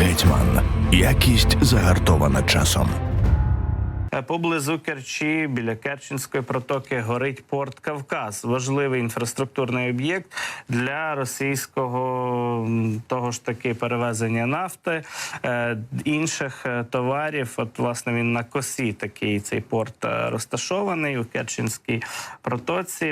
Гетьман. Якість загартована часом. Е, Поблизу Керчі біля Керченської протоки горить порт Кавказ, важливий інфраструктурний об'єкт для російського того ж таки перевезення нафти е, інших е, товарів. От власне він на косі такий цей порт розташований у Керченській протоці,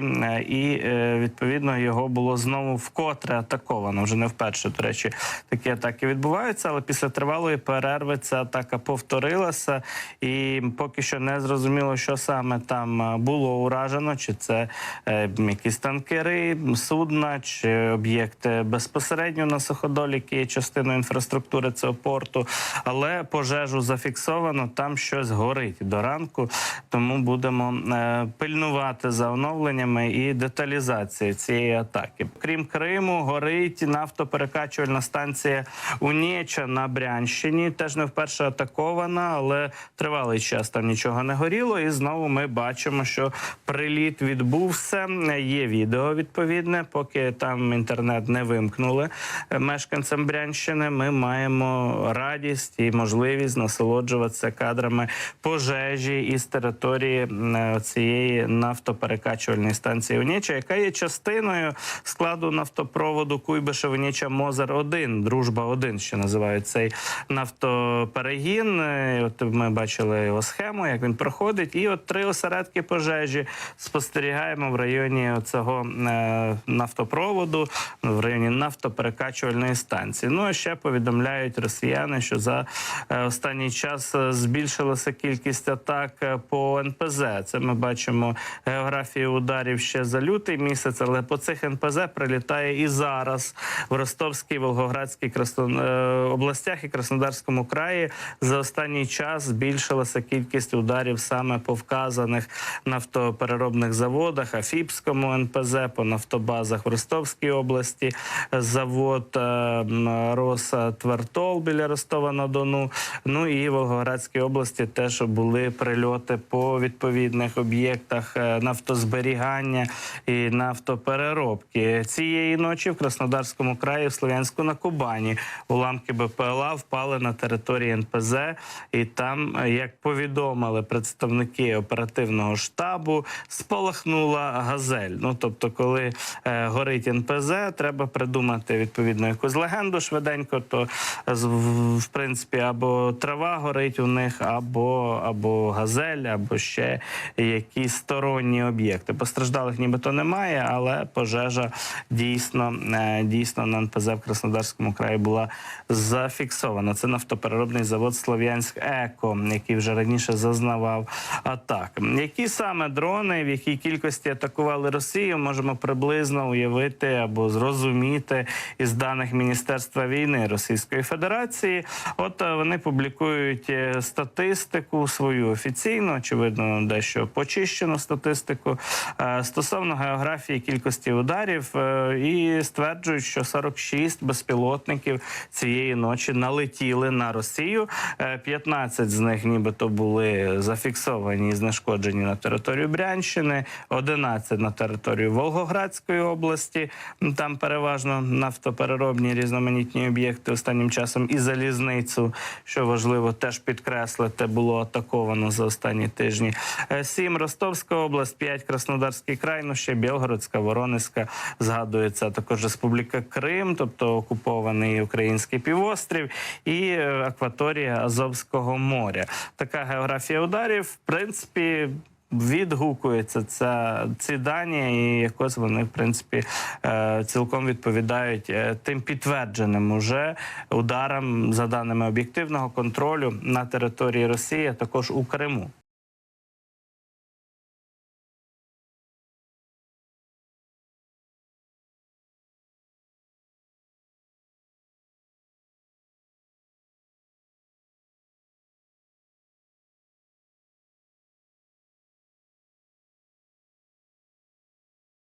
і відповідно його було знову вкотре атаковано. Вже не вперше до речі, такі атаки відбуваються, але після тривалої перерви ця атака повторилася, і поки що не зрозуміло, що саме там е, було уражено, чи це е, якісь танкери, судна, чи об'єкти безпосередньо на суходолі, які є частиною інфраструктури цього порту. Але пожежу зафіксовано, там щось горить до ранку. Тому будемо е, пильнувати за оновленнями і деталізацією цієї атаки. Крім Криму, горить нафтоперекачувальна станція Унєча на Брянщині. Теж не вперше атакована, але тривалий час там нічого не горіло. І знову ми бачимо, що приліт відбувся. Є відео відповідне, поки там інтернет не вимкнули е, мешканцям Брянщини. Ми маємо радість і можливість насолоджуватися кадрами пожежі із території цієї нафтоперекачувальної станції Уніча, яка є частиною складу нафтопроводу Куйбишев Уніча Мозер 1 Дружба 1 ще називають цей нафтоперегін. Е, От ми бачили його схему, як він проходить. І от три осередки пожежі спостерігаємо в районі цього е, нафтопроводу, в районі нафтоперекачувальної станції. Ну а ще повідомляють росіяни, що за е, останній час е, збільшилася кількість атак по НПЗ. Це ми бачимо географію ударів ще за лютий місяць, але по цих НПЗ прилітає і зараз в Ростовській, Волгоградській Красно... областях і Краснодарському краї за останній час збільшилася кількість ударів саме по вказаних нафтопереробних заводах, Афіпському НПЗ, по нафтобазах в Ростовській області, завод м, Росатвертол біля Ростова на Дону. Ну і в Волгоградській області теж були прильоти по відповідних об'єктах нафтозберігання і нафтопереробки. Цієї ночі в Краснодарському краї, в Слов'янську на Кубані, уламки БПЛА впали на території НПЗ, і там, як повідомили представники оперативного штабу, спалахнула газель. Ну тобто, коли е, горить НПЗ, треба придумати відповідно якусь легенду швиденько. То в, в принципі або трава горить у них, або, або газель, або ще якісь сторонні об'єкти. Постраждалих нібито немає, але пожежа дійсно е, дійсно на НПЗ в Краснодарському краї була зафіксована. Це нафтопереробний завод Слов'янськ Еко, який вже раніше зазнавав атак. Які саме дрони, в якій кількості атакували Росію, можемо приблизно уявити або зрозуміти із даних Міністерства війни Російської Федерації. От е, вони публікують е, статистику свою офіційну, очевидно, дещо почищену статистику е, стосовно географії кількості ударів, і стверджують, що 46 безпілотників цієї ночі налетіли на Росію. Е, 15 з них, нібито, були зафіксовані і знешкоджені на територію Брянщини, 11 на територію Волгоградської області. Там переважно нафтопереробні різноманітні об'єкти останнім часом і залізницю, що важливо теж підкреслити, було атаковано за останні тижні. Е, Сім Ростовська область, п'ять Краснодарський край, ну ще Білгородська, Воронезька згадується також Республіка Крим, тобто окупований український півострів, і е, акваторія Азовського моря. Така географія ударів, в принципі. Відгукується ця ці дані, і якось вони в принципі е, цілком відповідають е, тим підтвердженим уже ударам за даними об'єктивного контролю на території Росії, а також у Криму.